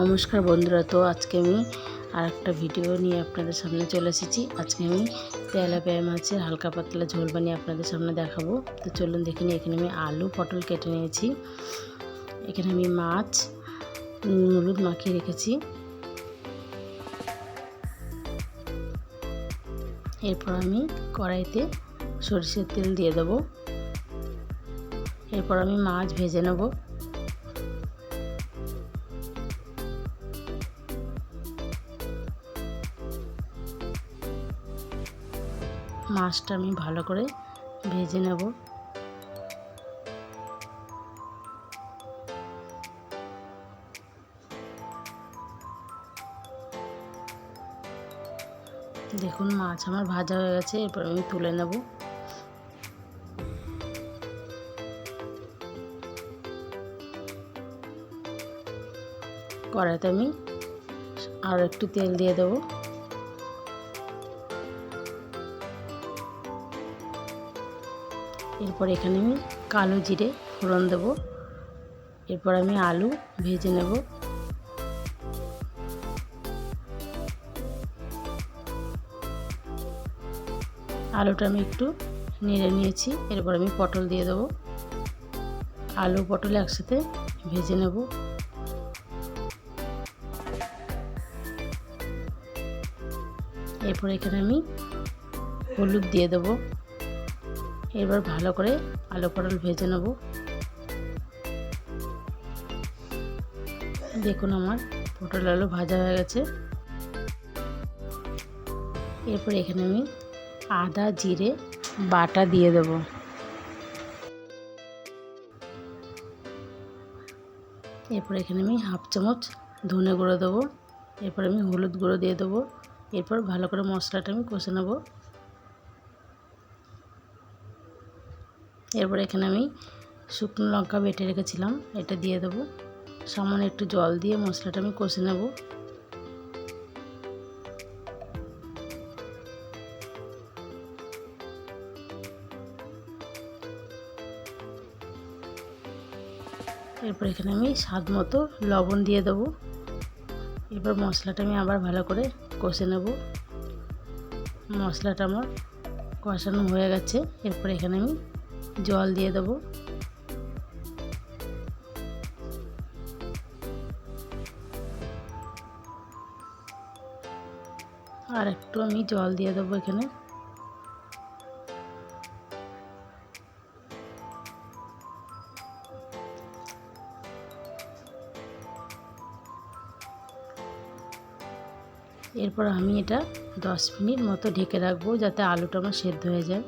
নমস্কার বন্ধুরা, তো আজকে আমি আর একটা ভিডিও নিয়ে আপনাদের সামনে চলে এসেছি। আজকে আমি তেলাপিয়া মাছের হালকা পাতলা ঝোল বানিয়ে আপনাদের সামনে দেখাবো। তো চলুন দেখে নিই, এখানে আমি আলু, পটল কেটে নিয়েছি। এখানে আমি মাছ হলুদ মাখিয়ে রেখেছি। এরপর আমি কড়াইতে সরিষার তেল দিয়ে দেবো। এরপর আমি মাছ ভেজে নেব। মাছটা আমি ভালো করে ভেজে নেব। দেখুন, মাছ আমার ভাজা হয়ে গেছে, এরপর আমি তুলে নেব। কড়াইতে আমি আর একটু তেল দিয়ে দেবো। এরপর এখানে আমি কালো জিরে ফোড়ন দেবো। এরপর আমি আলু ভেজে নেব। আলুটা আমি একটু নেড়ে নিয়েছি, এরপর আমি পটল দিয়ে দেবো। আলু পটল একসাথে ভেজে নেব। এরপর এখানে আমি হলুদ দিয়ে দেবো। এবার ভালো করে আলু পটল ভেজে নেব। দেখুন আমার পটল আলু ভাজা হয়ে গেছে। এরপর এখানে আমি আদা, জিরে, বাটা দিয়ে দেব। এরপর এখানে আমি হাফ চামচ ধনে গুঁড়ো দেবো। এরপর আমি হলুদ গুঁড়ো দিয়ে দেবো। এরপর ভালো করে মশলাটা আমি কষে নেব। এরপর এখানে আমি শুকনো লঙ্কা বেটে রেখেছিলাম, এটা দিয়ে দেবো। সামান্য একটু জল দিয়ে মশলাটা আমি কষে নেব। এরপর এখানে আমি স্বাদ মতো লবণ দিয়ে দেবো। এরপর মশলাটা আমি আবার ভালো করে কষে নেব। মশলাটা আমার কষানো হয়ে গেছে। এরপর এখানে আমি জল দিয়ে দেবো। আর একটু আমি জল দিয়ে দেবো এখানে। এরপর আমি এটা দশ মিনিট মতো ঢেকে রাখব যাতে আলুটা আমার সেদ্ধ হয়ে যায়।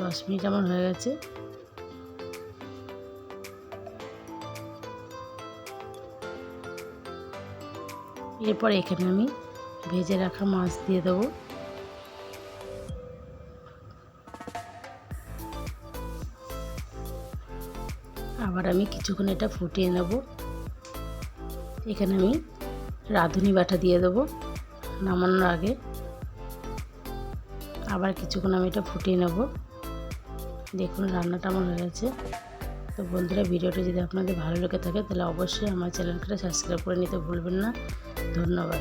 দশ মিনিট আমার হয়ে গেছে। এরপর এখানে আমি ভেজে রাখা মাছ দিয়ে দেবো। আবার আমি কিছুক্ষণ এটা ফুটিয়ে নেব। এখানে আমি রাঁধুনি বাটা দিয়ে দেবো নামানোর আগে। আবার কিছুক্ষণ আমি এটা ফুটিয়ে নেব। দেখুন রান্নাটা আমার হয়ে গেছে। তো বন্ধুরা, ভিডিওটি যদি আপনাদের ভালো লেগে থাকে, তাহলে অবশ্যই আমার চ্যানেলটা সাবস্ক্রাইব করে নিতে ভুলবেন না। ধন্যবাদ।